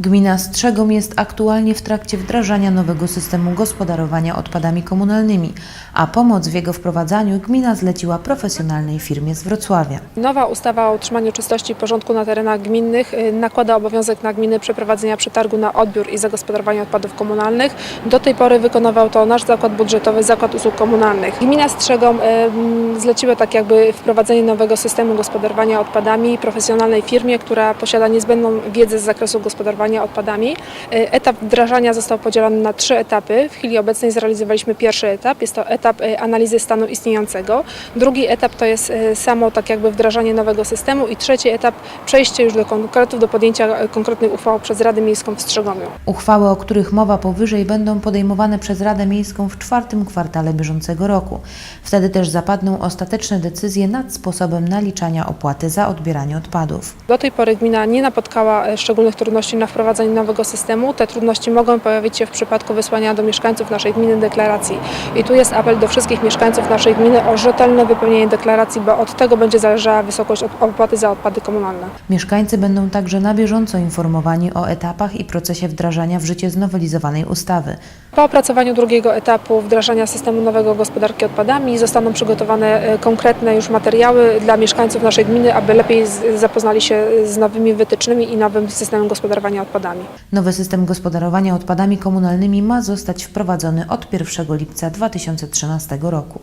Gmina Strzegom jest aktualnie w trakcie wdrażania nowego systemu gospodarowania odpadami komunalnymi, a pomoc w jego wprowadzaniu gmina zleciła profesjonalnej firmie z Wrocławia. Nowa ustawa o utrzymaniu czystości i porządku na terenach gminnych y, nakłada obowiązek na gminy przeprowadzenia przetargu na odbiór i zagospodarowanie odpadów komunalnych. Do tej pory wykonywał to nasz zakład budżetowy, Zakład Usług Komunalnych. Gmina Strzegom zleciła tak jakby wprowadzenie nowego systemu gospodarowania odpadami profesjonalnej firmie, która posiada niezbędną wiedzę z zakresu gospodarowania odpadami. Y, Etap wdrażania został podzielony na trzy etapy. W chwili obecnej zrealizowaliśmy pierwszy etap. Jest to etap y, analizy stanu istniejącego. Drugi etap to jest y, samo tak jakby wdrażanie nowego systemu i trzeci etap przejście już do konkretów, do podjęcia konkretnych uchwał przez Radę Miejską w Strzegomiu. Uchwały, o których mowa powyżej, będą podejmowane przez Radę Miejską w czwartym kwartale bieżącego roku. Wtedy też zapadną ostateczne decyzje nad sposobem naliczania opłaty za odbieranie odpadów. Do tej pory gmina nie napotkała e, szczególnych trudności na wprowadzenie nowego systemu. Te trudności mogą pojawić się w przypadku wysłania do mieszkańców naszej gminy deklaracji. I tu jest apel do wszystkich mieszkańców naszej gminy o rzetelne wypełnienie deklaracji, bo od tego będzie zależała wysokość op- opłaty za odpady komunalne. Mieszkańcy będą także na bieżąco informowani o etapach i procesie wdrażania w życie znowelizowanej ustawy. Po opracowaniu drugiego etapu wdrażania systemu nowego gospodarki odpadami zostaną przygotowane e, konkretne już materiały dla mieszkańców naszej gminy, aby lepiej zapoznali się z nowymi wytycznymi i nowym systemem gospodarowania odpadami. Nowy system gospodarowania odpadami komunalnymi ma zostać wprowadzony od 1 lipca 2013 roku.